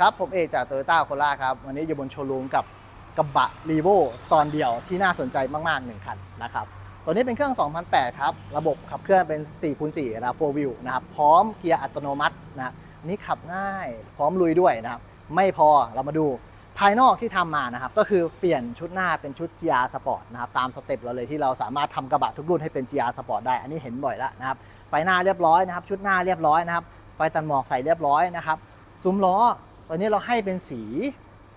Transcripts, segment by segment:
ครับ ผมเอกจากโตโยต้าโคราครับ วันนี้อยู่บนโชว์รูมกับกระบะรีโวตอนเดียวที่น่าสนใจมากๆ 1 คันนะครับ ตัวนี้เป็นเครื่อง 2008 ครับ ระบบขับเคลื่อนเป็น4คูณ4นะ 4 wheel นะครับ พร้อมเกียร์อัตโนมัตินะอันนี้ขับง่าย พร้อมลุยด้วยนะครับ ไม่พอเรามาดูภายนอกที่ทำมานะครับ ก็คือเปลี่ยนชุดหน้าเป็นชุด GR Sport นะครับ ตามสเต็ปเราเลยที่เราสามารถทำกระบะทุกรุ่นให้เป็น GR Sport ได้ อันนี้เห็นบ่อยแล้วนะครับ ไฟหน้าเรียบร้อยนะครับ ชุดหน้าเรียบร้อยนะครับ ไฟตันหมอกใส่เรียบร้อยนะครับ ซุ้มล้อ ตอนนี้เราให้เป็นสี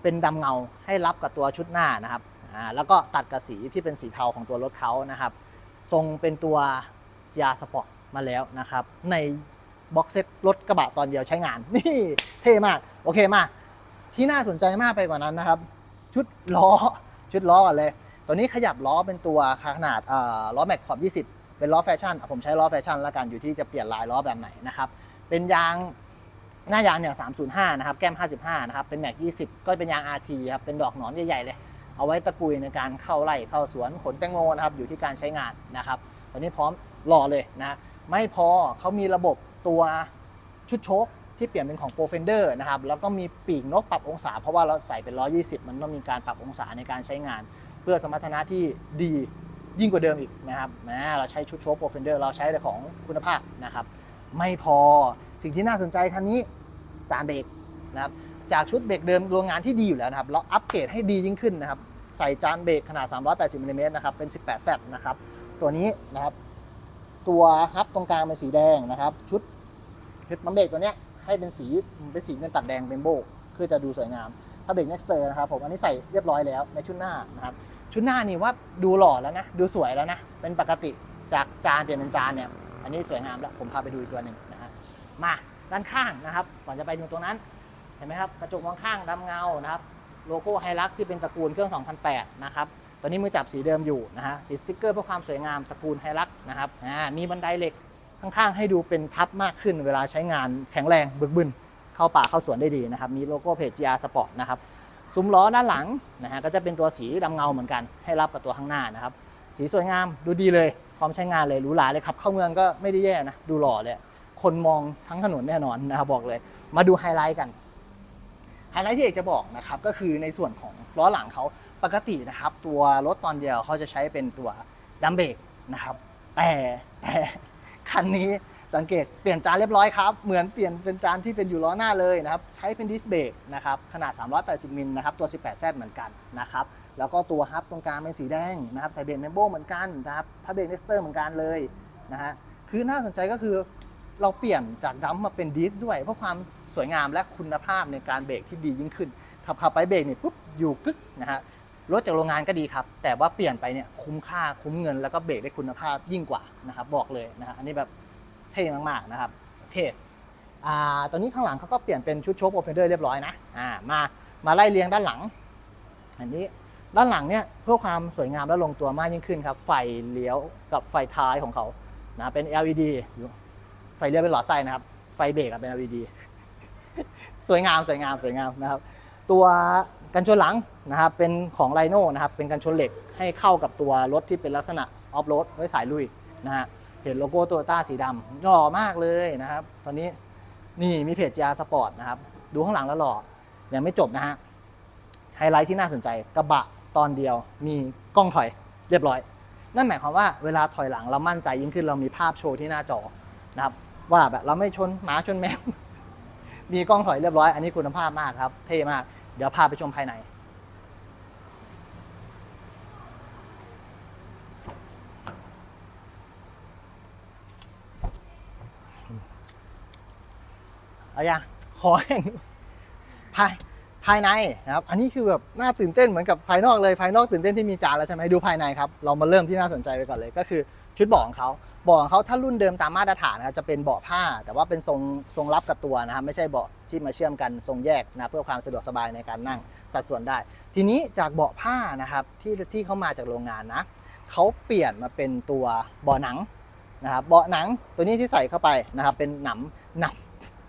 เป็นดำเงาให้รับกับตัวชุดหน้านะครับอ่าแล้วก็ตัดกับสีที่เป็นสีเทาของตัวรถเขานะครับ ทรงเป็นตัว GR Sport มาแล้วนะครับ ในบ็อกเซ็ตรถกระบะตอนเดียวใช้งาน นี่เท่มาก โอเคมา ที่น่าสนใจมากไปกว่านั้นนะครับ ชุดล้อชุดล้อก่อนเลย ตัวนี้ขยับล้อเป็นตัวขนาดอ่อล้อแม็กขอบ 20 เป็นล้อแฟชั่น ผมใช้ล้อแฟชั่นแล้วกันอยู่ที่จะเปลี่ยนลายล้อแบบไหนนะครับ เป็นยาง หน้ายางเนี่ย305 นะครับ แก้ม 55 นะครับ เป็นแม็ก 20 ก็เป็นยาง RT ครับ เป็นดอกหนอนใหญ่ ๆ เลย เอาไว้ตะกุยในการเข้าไร่เข้าสวนขนแตงโมนะครับ อยู่ที่การใช้งานนะครับ ตอนนี้พร้อมรอเลยนะ ไม่พอเขามีระบบตัวชุดโชคที่เปลี่ยนเป็นของ Pro Fender นะครับ แล้วก็มีปีกนกปรับองศา เพราะว่าเราใส่เป็น 120 มันต้องมีการปรับองศาในการใช้งาน เพื่อสมรรถนะที่ดียิ่งกว่าเดิมอีกนะครับนะเราใช้ชุดโชค Pro Fender เราใช้แต่ของคุณภาพนะครับ ไม่พอสิ่งที่น่าสนใจคันนี้ จานเบรกนะครับจากชุดเบรกเดิมโรงงานที่ดีอยู่แล้วนะครับเราอัปเกรดให้ดียิ่งขึ้นนะครับใส่จานเบรกขนาด 380มิลลิเมตรนะครับเป็น 18 z นะครับตัวนี้นะครับตัวฮับตรงกลางเป็นสีแดงนะครับ ชุดชุดปั๊มเบรกตัวเนี้ยให้เป็นสีเป็นสีเงินตัดแดงเป็นโบกคือจะดูสวยงามถ้าเบรก Nexter นะครับผมอันนี้ใส่เรียบร้อยแล้วในชุดหน้านะครับชุดหน้านี่ว่าดูหล่อแล้วนะดูสวยแล้วนะเป็นปกติจากจานเปลี่ยนเป็นจานเนี่ยอันนี้สวยงามแล้วผมพาไปดูอีกตัวหนึ่งนะฮะมา ด้านข้างนะครับ ก่อนจะไปถึงตรงนั้น เห็นไหมครับ กระจกมองข้างดำเงานะครับ โลโก้ไฮรักที่เป็นตระกูลเครื่อง 2008 นะครับ ตอนนี้มือจับสีเดิมอยู่นะฮะติดสติ๊กเกอร์เพื่อความสวยงามตระกูลไฮรักนะครับอ่ามีบันไดเหล็กข้างๆ ให้ดูเป็นทับมากขึ้น เวลาใช้งานแข็งแรงบึกบึนเข้าป่าเข้าสวนได้ดีนะครับ มีโลโก้เพจ GR Sport นะครับซุ้มล้อด้านหลังนะฮะก็จะเป็นตัวสีดำเงาเหมือนกัน ให้รับกับตัวข้างหน้านะครับ สีสวยงามดูดีเลยพร้อมใช้งานเลยหรูหราเลยขับเข้าเมืองก็ไม่ได้แย่นะดูหล่อเลย คนมองทั้งถนนแน่นอนนะครับบอกเลย มาดูไฮไลท์กันไฮไลท์ที่เอกจะบอกนะครับก็คือในส่วนของล้อหลังเขาปกตินะครับ ตัวรถตอนเดียวเขาจะใช้เป็นตัวดัมเบรกนะครับ แต่แต่คันนี้สังเกตเปลี่ยนจานเรียบร้อยครับ เหมือนเปลี่ยนเป็นจานที่เป็นอยู่ล้อหน้าเลยนะครับ ใช้เป็นดิสเบรกนะครับ ขนาด 380 มิลนะครับ ตัว 18Z เหมือนกันนะครับ แล้วก็ตัวฮับตรงกลางเป็นสีแดงนะครับใส่เบรกเมมโบเหมือนกันนะครับพับเบรกเนสเตอร์เหมือนกันเลยนะฮะคือน่าสนใจก็คือ เราเปลี่ยนจากดัมมาเป็นดิสด้วยเพื่อความสวยงามและคุณภาพในการเบรกที่ดียิ่งขึ้น ขับขับไปเบรกนี่ปุ๊บอยู่กึกนะฮะรถจากโรงงานก็ดีครับ แต่ว่าเปลี่ยนไปเนี่ยคุ้มค่าคุ้มเงินแล้วก็เบรกได้คุณภาพยิ่งกว่านะครับบอกเลยนะฮะอันนี้แบบเท่มากๆนะครับเท่อ่าตอนนี้ข้างหลังเขาก็เปลี่ยนเป็นชุดโชคโปรเฟนเดอร์เรียบร้อยนะอ่ามามาไล่เรียงด้านหลัง อันนี้ด้านหลังเนี่ยเพื่อความสวยงามและลงตัวมากยิ่งขึ้นครับ ไฟเลี้ยวกับไฟท้ายของเขานะเป็น LED อยู่ ไฟเลี้ยวเป็นหลอดไส้นะครับ ไฟเบรกเป็น LED สวยงามสวยงามสวยงามนะครับ ตัวกันชนหลังนะครับ เป็นของไ i โน่นะครับ เป็นกันชนเหล็กให้เข้ากับตัวรถที่เป็นลักษณะออฟโรดไว้สายลุยนะฮะเห็นโลโก้ตโยต้าสีดำหล่อมากเลยนะครับ ตอนนี้นี่มีเพจ GR Sport นะครับ ดูข้างหลังแล้วหล่อยังไม่จบนะฮะไฮไลท์ที่น่าสนใจกระบะตอนเดียวมีกล้องถอยเรียบร้อย นั่นหมายความว่าเวลาถอยหลังเรามั่นใจยิ่งขึ้นเรามีภาพโชว์ที่หน้าจอนะครับ ว่าแบบเราไม่ชนหมาชนแมว มีกล้องถอยเรียบร้อย อันนี้คุณภาพมากครับ เท่มาก เดี๋ยวพาไปชมภายใน เอาอย่างขอแห่งภายภายในนะครับ อันนี้คือแบบน่าตื่นเต้นเหมือนกับภายนอกเลย ภายนอกตื่นเต้นที่มีจานแล้วใช่ไหมดูภายในครับ เรามาเริ่มที่น่าสนใจไปก่อนเลย ก็คือชุดเบาะของเขา บาะของเขาถ้ารุ่นเดิมตามมาตรฐานนะครับจะเป็นเบาะผ้า แต่ว่าเป็นทรงทรงรับกับตัวนะครับไม่ใช่เบาะที่มาเชื่อมกันทรงแยกนะเพื่อความสะดวกสบายในการนั่งสัดส่วนได้ ทีนี้จากเบาะผ้านะครับที่ที่เขามาจากโรงงานนะเขาเปลี่ยนมาเป็นตัวเบาะหนังนะครับเบาะหนังตัวนี้ที่ใส่เข้าไปนะครับเป็นหนำหน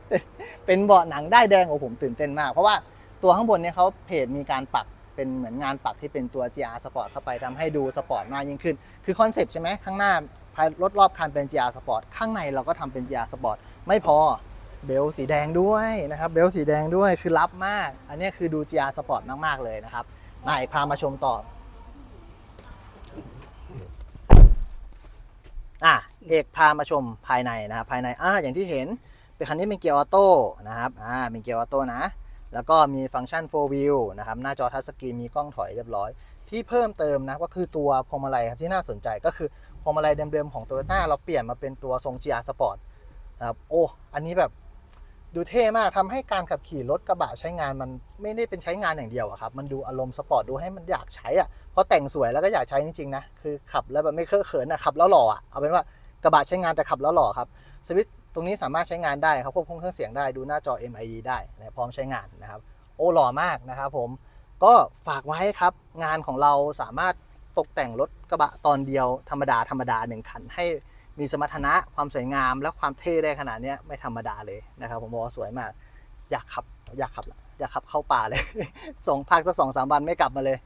ำเป็นเบาะหนังได้แดงโอ้ผมตื่นเต้นมาก เพราะว่าตัวข้างบนเนี่ยเขาเพจมีการปัก เป็นเหมือนงานปักที่เป็นตัว GR Sport เข้าไปทำให้ดูสปอร์ตมากยิ่งขึ้น คือคอนเซปต์ใช่ไหมข้างหน้าภารถรอบคันเป็น GR Sport ข้างในเราก็ทำเป็น GR Sport ไม่พอเบลสีแดงด้วยนะครับเบลสีแดงด้วยคือลับมาก อันนี้คือดู GR Sport มาก ๆ เลยนะครับมาอีกพามาชมต่ออะเอกพามาชมภายในนะครับภายในอ่าอย่างที่เห็นเป็นคันนี้เป็นเกียร์ออโต้นะครับอ่าเป็นเกียร์ออโต้นะ แล้วก็มีฟังก์ชัน4 wheel นะครับ หน้าจอทัชสกรีนมีกล้องถอยเรียบร้อย ที่เพิ่มเติมนะ ก็คือตัวพวงมาลัยครับที่น่าสนใจก็คือพวงมาลัยเดิมๆของ Toyota เราเปลี่ยนมาเป็นตัวทรง GR Sport นะครับ โอ้ อันนี้แบบดูเท่มากทำให้การขับขี่รถกระบะใช้งานมันไม่ได้เป็นใช้งานอย่างเดียวอะครับ มันดูอารมณ์สปอร์ตดูให้มันอยากใช้อะเพราะแต่งสวยแล้วก็อยากใช้จริงๆนะ คือขับแล้วแบบไม่เคอะเขินอะขับแล้วหล่ออะเอาเป็นว่ากระบะใช้งานแต่ขับแล้วหล่อครับสวิต รงนี้สามารถใช้งานได้ครับควบคุมเครื่องเสียงได้ดูหน้าจอ MIE ได้นะพร้อมใช้งานนะครับโอ้หล่อมากนะครับผมก็ฝากไว้ครับงานของเราสามารถตกแต่งรถกระบะตอนเดียวธรรมดาธรรมดาหนึ่งคัน ให้มีสมรรถนะความสวยงามและความเท่ได้ขนาดนี้ไม่ธรรมดาเลยนะครับผมบอกว่าสวยมาก อยากขับอยากขับอยากขับเข้าป่าเลยส่งพักสักสองสามวันไม่กลับมาเลย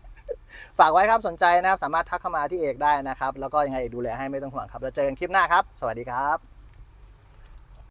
ฝากไว้ครับสนใจนะครับสามารถทักเข้ามาที่เอกได้นะครับ แล้วก็ยังไงเอกดูแลให้ไม่ต้องห่วงครับ แล้วเจอกันคลิปหน้าครับ สวัสดีครับ